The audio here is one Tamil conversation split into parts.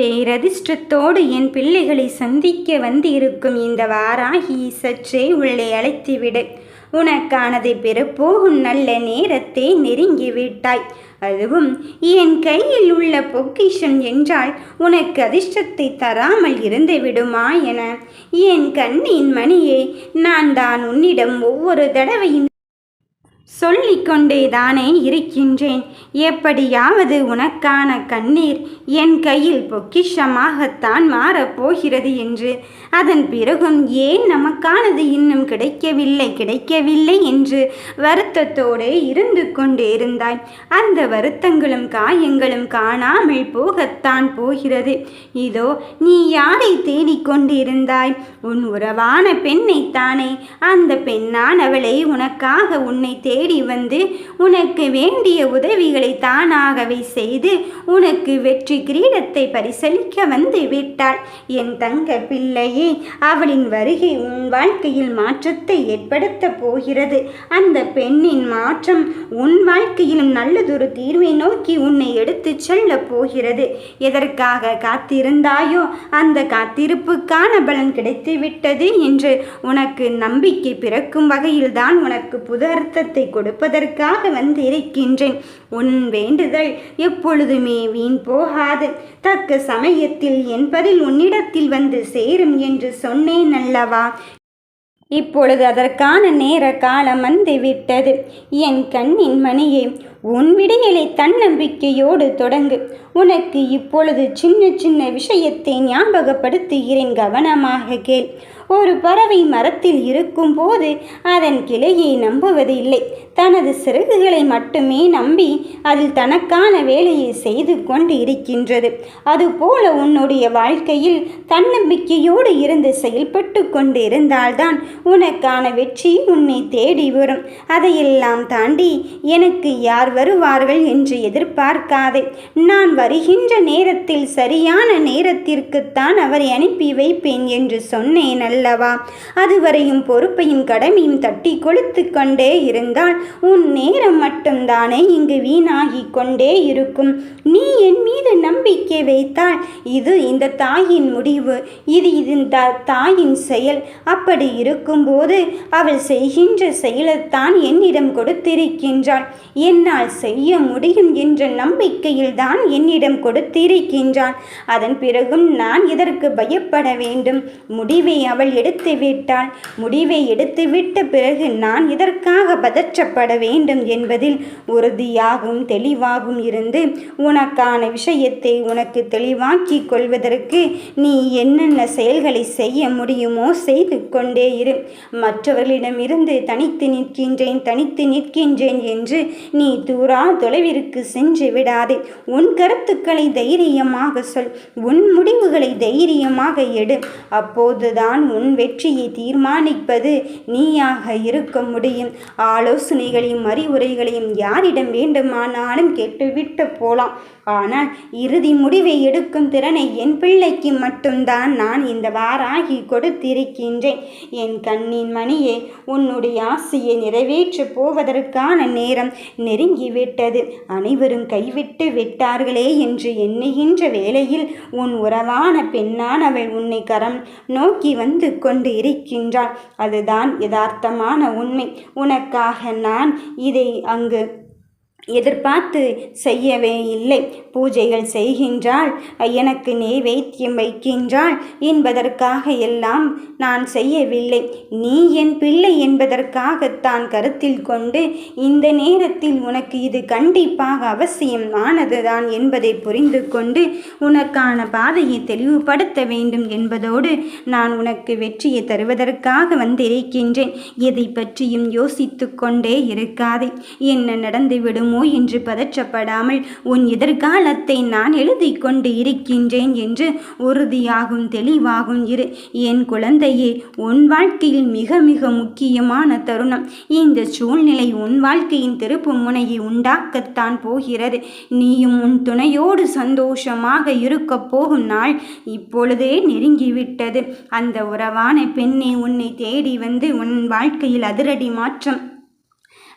பேரதிர்ஷ்டத்தோடு என் பிள்ளைகளை சந்திக்க வந்திருக்கும் இந்த வாராகி சற்றே உள்ளே அழைத்துவிடு. உனக்கானதை பெறப்போகும் நல்ல நேரத்தை நெருங்கிவிட்டாய் அதுவும் என் கையில் உள்ள பொக்கிஷம் என்றால் உனக்கு அதிர்ஷ்டத்தை தராமல் இருந்து விடுமா என. என் கண்ணின் மணியே நான் தான் உன்னிடம் ஒவ்வொரு தடவையும் சொல்லிக்கொண்டேதானே இருக்கின்றேன். எப்படியாவது உனக்கான கண்ணீர் என் கையில் பொக்கிஷமாகத்தான் மாறப்போகிறது என்று. அதன் பிறகும் ஏன் நமக்கானது இன்னும் கிடைக்கவில்லை கிடைக்கவில்லை என்று வருத்தத்தோடே இருந்து கொண்டே இருந்தாய். அந்த வருத்தங்களும் காயங்களும் காணாமல் போகத்தான் போகிறது. இதோ நீ யாரை தேடிக்கொண்டிருந்தாய் உன் உறவான பெண்ணைத்தானே. அந்த பெண்ணானவளை உனக்காக உன்னை தே தேடி வந்து உனக்கு வேண்டிய உதவிகளை தானாகவே செய்து உனக்கு வெற்றி கிரீடத்தை பரிசளிக்க வந்து விட்டாள். என் தங்க பிள்ளையே அவளின் வருகை உன் வாழ்க்கையில் மாற்றத்தை ஏற்படுத்த போகிறது. அந்த பெண்ணின் மாற்றம் உன் வாழ்க்கையிலும் நல்லதொரு தீர்வை நோக்கி உன்னை எடுத்துச் செல்ல போகிறது. எதற்காக காத்திருந்தாயோ அந்த காத்திருப்புக்கான பலன் கிடைத்துவிட்டது என்று உனக்கு நம்பிக்கை பிறக்கும் வகையில்தான் உனக்கு புது அர்த்தத்தை கொடுப்பதற்காக வந்திருக்கின்றேன். உன் வேண்டுதல் எப்பொழுதுமே வீண் போகாது. தக்க சமயத்தில் என்பதில் உன்னிடத்தில் வந்து சேரும் என்று சொன்னேன் அல்லவா? இப்பொழுது அதற்கான நேர காலம் வந்துவிட்டது. என் கண்ணின் மணியே உன் விடையிலே தன்னம்பிக்கையோடு தொடங்கு. உனக்கு இப்பொழுது சின்ன சின்ன விஷயத்தை ஞாபகப்படுத்துகிறேன் கவனமாக கேள். ஒரு பறவை மரத்தில் இருக்கும்போது அதன் கிளையை நம்புவது இல்லை தனது சிறகுகளை மட்டுமே நம்பி அதில் தனக்கான வேலையை செய்து கொண்டு இருக்கின்றது. அதுபோல உன்னுடைய வாழ்க்கையில் தன்னம்பிக்கையோடு இருந்து செயல்பட்டு கொண்டு இருந்தால்தான் உனக்கான வெற்றி உன்னை தேடி வரும். அதையெல்லாம் தாண்டி எனக்கு யார் வருவார்கள் என்று எதிர்பார்க்காதே. நான் வருகின்ற நேரத்தில் சரியான நேரத்திற்குத்தான் அவரை அனுப்பி வைப்பேன் என்று சொன்னேன் அல்லவா? அதுவரையும் பொறுப்பையும் கடமையும் தட்டி கொளுத்து கொண்டே இருந்தால் உன் நேரம் மட்டும்தானே இங்கு வீணாகி கொண்டே இருக்கும். நீ என் மீது நம்பிக்கை வைத்தால் இது இந்த தாயின் முடிவு இது இந்த தாயின் செயல். அப்படி இருக்கும்போது அவள் செய்கின்ற செயலைத்தான் என்னிடம் கொடுத்திருக்கின்றாள். என்னால் செய்ய முடியும் என்ற நம்பிக்கையில் தான் என்னிடம் கொடுத்திருக்கின்றான் அதன் பிறகும் நான் இதற்கு பயப்பட வேண்டும்? முடிவை அவள் எடுத்து எடுத்துவிட்டால் முடிவை எடுத்துவிட்ட பிறகு நான் இதற்காக பதற்றப்பட வேண்டும் என்பதில் உறுதியாகவும் தெளிவாகவும் இருந்து உனக்கான விஷயத்தை உனக்கு தெளிவாக்கி கொள்வதற்கு நீ என்னென்ன செயல்களை செய்ய முடியுமோ செய்து கொண்டே இரு. மற்றவர்களிடமிருந்து தனித்து நிற்கின்றேன் தனித்து நிற்கின்றேன் என்று நீ தூரா தொலைவிற்கு சென்று விடாதே. உன் கருத்துக்களை தைரியமாக சொல் உன் முடிவுகளை தைரியமாக எடு. அப்போதுதான் உன் வெற்றியை தீர்மானிப்பது நீயாக இருக்க முடியும். ஆலோசனைகளையும் அறிவுரைகளையும் யாரிடம் வேண்டுமானாலும் கேட்டுவிட்டு போலாம். ஆனால் இறுதி முடிவை எடுக்கும் திறனை என் பிள்ளைக்கு மட்டும்தான் நான் இந்த வாராகி கொடுத்திருக்கின்றேன். என் கண்ணின் மணியே உன்னுடைய ஆசையை நிறைவேற்றப் போவதற்கான நேரம் நெருங்கிவிட்டது. அனைவரும் கைவிட்டு விட்டார்களே என்று எண்ணுகின்ற வேளையில் உன் உறவான பெண்ணானவள் உன்னை கரம் நோக்கி வந்து கொண்டு இருக்கின்றான் அதுதான் யதார்த்தமான உண்மை. உனக்காக நான் இதை அங்கு எதிர்பார்த்து செய்யவே இல்லை. பூஜைகள் செய்கின்றாள். எனக்கு நெய்வேத்தியம் வைக்கின்றாள். என்பதற்காக எல்லாம் நான் செய்யவில்லை. நீ என் பிள்ளை என்பதற்காகத்தான் கருத்தில் கொண்டு இந்த நேரத்தில் உனக்கு இது கண்டிப்பாக அவசியம் ஆனதுதான் என்பதை புரிந்து கொண்டு உனக்கான பாதையை தெளிவுபடுத்த வேண்டும் என்பதோடு நான் உனக்கு வெற்றியை தருவதற்காக வந்திருக்கின்றேன். எதை பற்றியும் யோசித்து கொண்டே இருக்காதே. என்ன நடந்துவிடும்? என்று பதற்றப்படாமல் உன் எதிர்காலத்தை நான் எழுதி கொண்டு இருக்கின்றேன் என்று உறுதியாகும் தெளிவாகும். இரு என் குழந்தையே உன் வாழ்க்கையில் மிக மிக முக்கியமான தருணம். இந்த சூழ்நிலை உன் வாழ்க்கையின் திருப்பு முனையை உண்டாக்கத்தான் போகிறது. நீயும் உன் துணையோடு சந்தோஷமாக இருக்கப் போகும் நாள் இப்பொழுதே நெருங்கிவிட்டது. அந்த உறவான பெண்ணை உன்னை தேடி வந்து உன் வாழ்க்கையில் அதிரடி மாற்றம்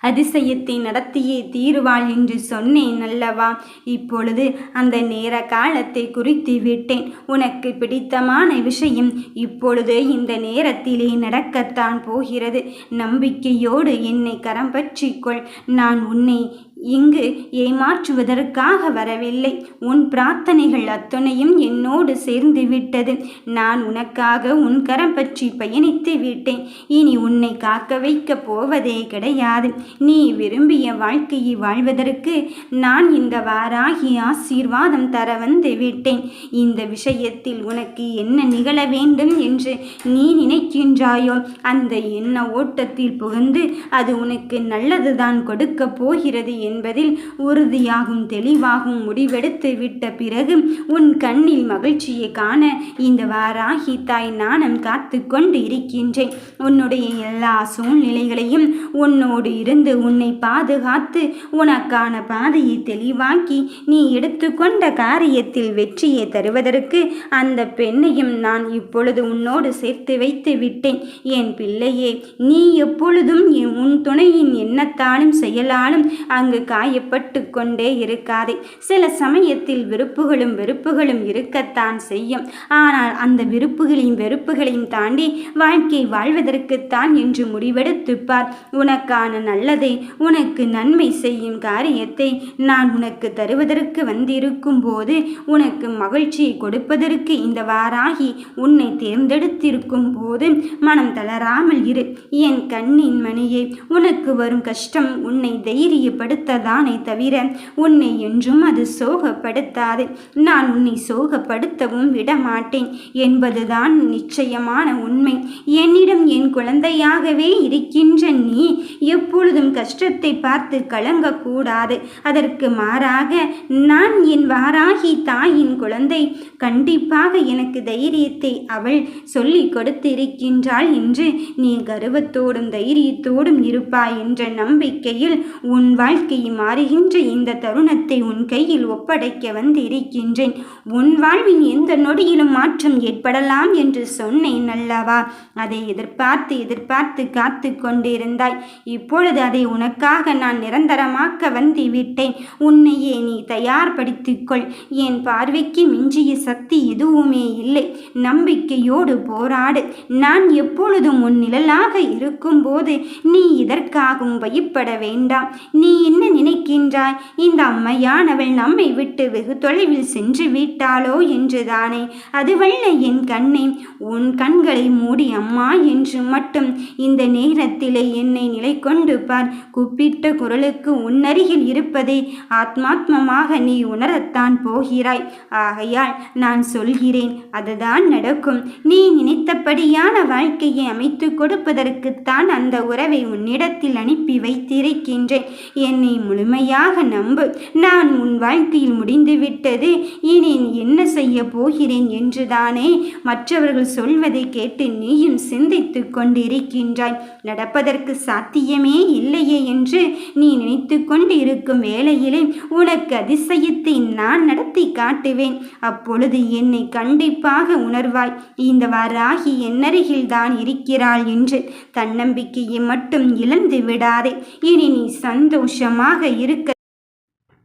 அதிசயத்தை நடத்தியே தீருவாள் என்று சொன்னேன் அல்லவா? இப்பொழுது அந்த நேர காலத்தை குறித்து விட்டேன். உனக்கு பிடித்தமான விஷயம் இப்பொழுது இந்த நேரத்திலே நடக்கத்தான் போகிறது. நம்பிக்கையோடு என்னை கரம் பற்றிக்கொள். நான் உன்னை இங்கு ஏமாற்றுவதற்காக வரவில்லை. உன் பிரார்த்தனைகள் அத்துணையும் என்னோடு சேர்ந்து விட்டது. நான் உனக்காக உன் கரம் பற்றி பயணித்து விட்டேன். இனி உன்னை காக்க வைக்கப் போவதே கிடையாது. நீ விரும்பிய வாழ்க்கையை வாழ்வதற்கு நான் இந்த வாராகி ஆசீர்வாதம் தர வந்து விட்டேன். இந்த விஷயத்தில் உனக்கு என்ன நிகழ வேண்டும் என்று நீ நினைக்கின்றாயோ? அந்த எண்ண ஓட்டத்தில் புகுந்து அது உனக்கு நல்லதுதான் கொடுக்க போகிறது என்பதில் உறுதியாகும் தெளிவாகும் முடிவெடுத்து விட்ட பிறகு உன் கண்ணில் மகிழ்ச்சியை காண இந்த வாராகி தாய் நாணம் காத்து கொண்டு இருக்கின்றேன். உன்னுடைய எல்லா சூழ்நிலைகளையும் உன்னோடு இருந்து உன்னை பாதுகாத்து உனக்கான பாதையை தெளிவாக்கி நீ எடுத்துக்கொண்ட காரியத்தில் வெற்றியை தருவதற்கு அந்த பெண்ணையும் நான் இப்பொழுது உன்னோடு சேர்த்து வைத்து விட்டேன். என் பிள்ளையே நீ எப்பொழுதும் உன் துணையின் எண்ணத்தாலும் செயலாலும் அங்கு காயப்பட்டு கொண்டே இருக்காதே. சில சமயத்தில் விருப்புகளும் வெறுப்புகளும் இருக்கத்தான் செய்யும். ஆனால் அந்த விருப்புகளையும் வெறுப்புகளையும் தாண்டி வாழ்க்கை வாழ்வதற்குத்தான் என்று முடிவெடுத்துப்பார். உனக்கான நல்லதை உனக்கு நன்மை செய்யும் காரியத்தை நான் உனக்கு தருவதற்கு வந்திருக்கும் போது உனக்கு மகிழ்ச்சியை கொடுப்பதற்கு இந்த வாராகி உன்னை தேர்ந்தெடுத்திருக்கும் போது மனம் தளராமல் இரு. என் கண்ணின் மணியே உனக்கு வரும் கஷ்டம் உன்னை தைரியப்படுத்த தைரியப்படுத்ததானே தவிர உன்னை என்றும் அது சோகப்படுத்தாது. நான் உன்னை சோகப்படுத்தவும் விடமாட்டேன். என்பதுதான் நிச்சயமான உண்மை. என்னிடம் என் குழந்தையாகவே இருக்கின்ற நீ எப்பொழுதும் கஷ்டத்தை பார்த்து கலங்கக்கூடாது. அதற்கு மாறாக நான் என் வாராகி தாயின் குழந்தை. கண்டிப்பாக எனக்கு தைரியத்தை அவள் சொல்லிக் கொடுத்திருக்கின்றாள் என்று நீ கர்வத்தோடும் தைரியத்தோடும் இருப்பாய் என்ற நம்பிக்கையில் உன் வாழ்க்கை மாறுகின்ற இந்த தருணத்தை உன் கையில் ஒப்படைக்க வந்து இருக்கின்றேன் உன் வாழ்வின் எந்த நொடியிலும் மாற்றம் ஏற்படலாம் என்று சொன்னேன் அல்லவா? அதை எதிர்பார்த்து எதிர்பார்த்து காத்து கொண்டிருந்தாய். இப்பொழுது அதை உனக்காக நான் நிரந்தரமாக்க வந்து விட்டேன் உன்னையே நீ தயார்படுத்திக்கொள் என் பார்வைக்கு மிஞ்சிய சக்தி எதுவுமே இல்லை. நம்பிக்கையோடு போராடு. நான் எப்பொழுதும் உன் நிழலாக இருக்கும்போது நீ இதற்காகவும் பயப்பட வேண்டாம். நீ என்ன நினைக்கின்றாய்? இந்த அம்மையானவள் நம்மை விட்டு வெகு தொலைவில் சென்று விட்டாளோ என்றுதானே? அதுவல்ல என் கண்ணே உன் கண்களை மூடி அம்மா என்று மட்டும் இந்த நேரத்திலே என்னை நிலை கொண்டு பார். கூப்பிட்ட குரலுக்கு உன்னருகில் இருப்பதை ஆத்மாத்மமாக நீ உணரத்தான் போகிறாய். ஆகையால் நான் சொல்கிறேன் அதுதான் நடக்கும். நீ நினைத்தபடியான வாழ்க்கையை அமைத்து கொடுப்பதற்குத்தான் அந்த உறவை உன்னிடத்தில் அனுப்பி வைத்திருக்கின்றேன். என்னை முழுமையாக நம்பு. நான் உன் வாழ்க்கையில் முடிந்துவிட்டது இனி என்ன செய்ய போகிறேன் என்றுதானே மற்றவர்கள் சொல்வதை கேட்டு நீயும் சிந்தித்து கொண்டிருக்கின்றாய். நடப்பதற்கு சாத்தியமே இல்லையே என்று நீ நினைத்து கொண்டு இருக்கும் வேளையிலே உனக்கு அதிசயத்தை நான் நடத்தி காட்டுவேன். அப்பொழுது என்னை கண்டிப்பாக உணர்வாய். இந்த வாராகி என்னருகில் தான் இருக்கிறாள் என்று. தன்னம்பிக்கையை மட்டும் இழந்து விடாதே. இனி நீ சந்தோஷமா சுகமாக இருக்க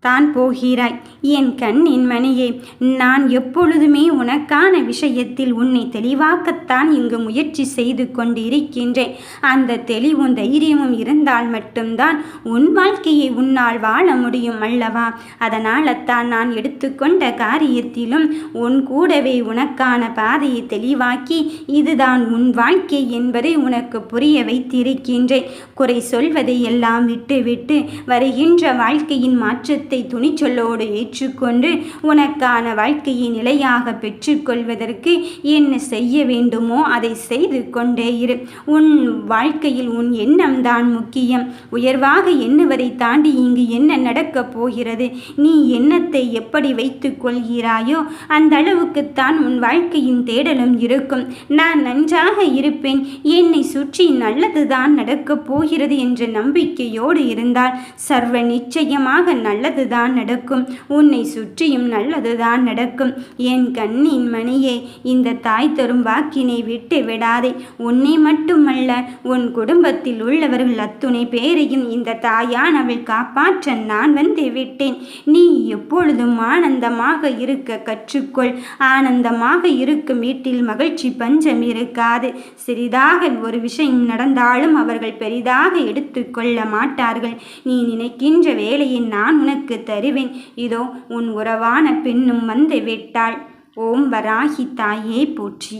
தான் போகிறாய். என் கண்ணின் மணியே நான் எப்பொழுதுமே உனக்கான விஷயத்தில் உன்னை தெளிவாக்கத்தான் இங்கு முயற்சி செய்து கொண்டிருக்கின்றேன். அந்த தெளிவும் தைரியமும் இருந்தால் மட்டும்தான் உன் வாழ்க்கையை உன்னால் வாழ முடியும் அல்லவா? அதனால் தான் நான் எடுத்துக்கொண்ட காரியத்திலும் உன் கூடவே உனக்கான பாதையை தெளிவாக்கி இதுதான் உன் வாழ்க்கை என்பதை உனக்கு புரிய வைத்திருக்கின்றேன். குறை சொல்வதை எல்லாம் விட்டுவிட்டு வருகின்ற வாழ்க்கையின் மாற்றத்தை சத்தியத்தை துணிச்சொல்லோடு ஏற்றுக்கொண்டு உனக்கான வாழ்க்கையை நிலையாக பெற்றுக்கொள்வதற்கு என்ன செய்ய வேண்டுமோ அதை செய்து கொண்டே இரு. உன் வாழ்க்கையில் உன் எண்ணம் தான் முக்கியம். உயர்வாக எண்ணுவதை தாண்டி இங்கு என்ன நடக்கப் போகிறது? நீ எண்ணத்தை எப்படி வைத்துக் கொள்கிறாயோ அந்த அளவுக்குத்தான் உன் வாழ்க்கையின் தேடலும் இருக்கும். நான் நன்றாக இருப்பேன். என்னை சுற்றி நல்லதுதான் நடக்கப் போகிறது என்ற நம்பிக்கையோடு இருந்தால் சர்வ நிச்சயமாக நல்லது நல்லதுதான் நடக்கும். உன்னை சுற்றியும் நல்லதுதான் நடக்கும். என் கண்ணின் மணியே இந்த தாய் தரும் வாக்கினை விட்டு விடாதே. உன்னை மட்டுமல்ல உன் குடும்பத்தில் உள்ளவர்கள் அத்துணை பேரையும் இந்த தாயானவள் காப்பாற்ற நான் வந்து விட்டேன். நீ எப்பொழுதும் ஆனந்தமாக இருக்க கற்றுக்கொள். ஆனந்தமாக இருக்கும் வீட்டில் மகிழ்ச்சி பஞ்சம் இருக்காது. சிறிதாக ஒரு விஷயம் நடந்தாலும் அவர்கள் பெரிதாக எடுத்துக்கொள்ள மாட்டார்கள். நீ நினைக்கின்ற வேலையை நான் உனக்கு தருவேன். இதோ உன் உறவான பெண்ணும் வந்து விட்டாள். ஓம் வராகி தாயே போற்றி.